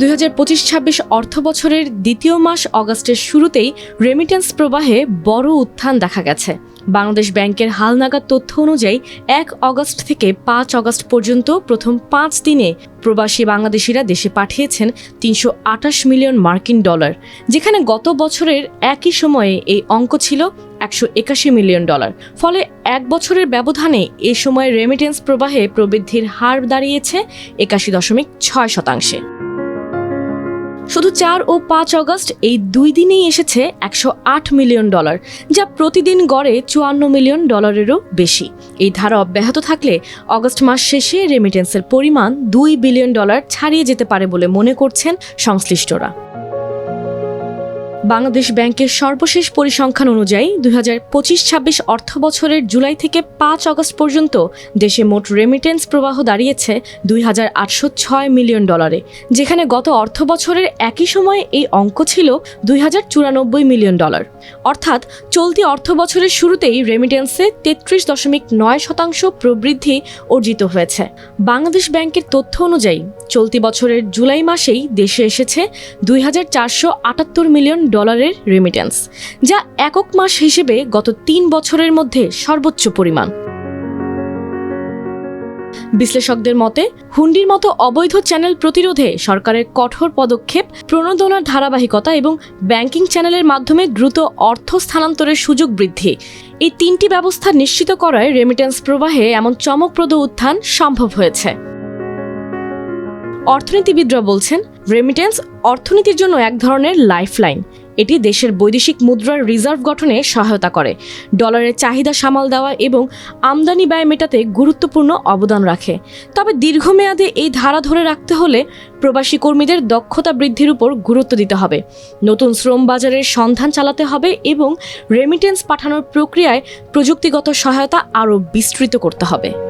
দুই হাজার পঁচিশ ছাব্বিশ অর্থ বছরের দ্বিতীয় মাস অগাস্টের শুরুতেই রেমিটেন্স প্রবাহে বড় উত্থান দেখা গেছে। বাংলাদেশ ব্যাংকের হালনাগাদ তথ্য অনুযায়ী এক অগস্ট থেকে পাঁচ অগস্ট পর্যন্ত প্রথম পাঁচ দিনে প্রবাসী বাংলাদেশিরা দেশে পাঠিয়েছেন তিনশো আটাশ মিলিয়ন মার্কিন ডলার, যেখানে গত বছরের একই সময়ে এই অঙ্ক ছিল একশো একাশি মিলিয়ন ডলার। ফলে এক বছরের ব্যবধানে এ সময় রেমিটেন্স প্রবাহে প্রবৃদ্ধির হার দাঁড়িয়েছে একাশি দশমিক ছয় শতাংশে। শুধু চার ও পাঁচ অগস্ট এই দুই দিনেই এসেছে একশো আট মিলিয়ন ডলার, যা প্রতিদিন গড়ে চুয়ান্ন মিলিয়ন ডলারেরও বেশি। এই ধারা অব্যাহত থাকলে অগস্ট মাস শেষে রেমিটেন্সের পরিমাণ দুই বিলিয়ন ডলার ছাড়িয়ে যেতে পারে বলে মনে করছেন সংশ্লিষ্টরা। বাংলাদেশ ব্যাংকের সর্বশেষ পরিসংখ্যান অনুযায়ী দুই হাজার পঁচিশ ছাব্বিশ অর্থ বছরের জুলাই থেকে পাঁচ অগস্ট পর্যন্ত দেশে মোট রেমিটেন্স প্রবাহ দাঁড়িয়েছে দুই হাজার আটশো ছয় মিলিয়ন ডলারে, যেখানে গত অর্থ বছরের একই সময়ে এই অঙ্ক ছিল দুই হাজার চুরানব্বই মিলিয়ন ডলার। অর্থাৎ চলতি অর্থ বছরের শুরুতেই রেমিটেন্সে তেত্রিশ দশমিক নয় শতাংশ প্রবৃদ্ধি অর্জিত হয়েছে। বাংলাদেশ ব্যাংকের তথ্য অনুযায়ী চলতি বছরের জুলাই মাসেই দেশে এসেছে দুই হাজার চারশো আটাত্তর মিলিয়ন ডলারের রেমিটেন্স যা একক মাস হিসেবে গত তিন বছরের মধ্যে সর্বোচ্চ পরিমাণ। বিশ্লেষকদের মতে, হুন্ডির মতো অবৈধ চ্যানেল প্রতিরোধে সরকারের কঠোর পদক্ষেপ প্রণোদনার ধারাবাহিকতা এবং ব্যাংকিং চ্যানেলের মাধ্যমে দ্রুত অর্থ স্থানান্তরের সুযোগ বৃদ্ধি। এই তিনটি ব্যবস্থা নিশ্চিত করায় রেমিটেন্স প্রবাহে এমন চমকপ্রদ উত্থান সম্ভব হয়েছে। অর্থনীতিবিদরা বলছেন রেমিটেন্স অর্থনীতির জন্য এক ধরনের লাইফলাইন এটি দেশের বৈদেশিক মুদ্রার রিজার্ভ গঠনে সহায়তা করে। ডলারের চাহিদা সামাল দেওয়া এবং আমদানি ব্যয় মেটাতে গুরুত্বপূর্ণ অবদান রাখে। তবে দীর্ঘমেয়াদে এই ধারা ধরে রাখতে হলে প্রবাসী কর্মীদের দক্ষতা বৃদ্ধির উপর গুরুত্ব দিতে হবে। নতুন শ্রম বাজারের সন্ধান চালাতে হবে এবং রেমিটেন্স পাঠানোর প্রক্রিয়ায় প্রযুক্তিগত সহায়তা আরও বিস্তৃত করতে হবে।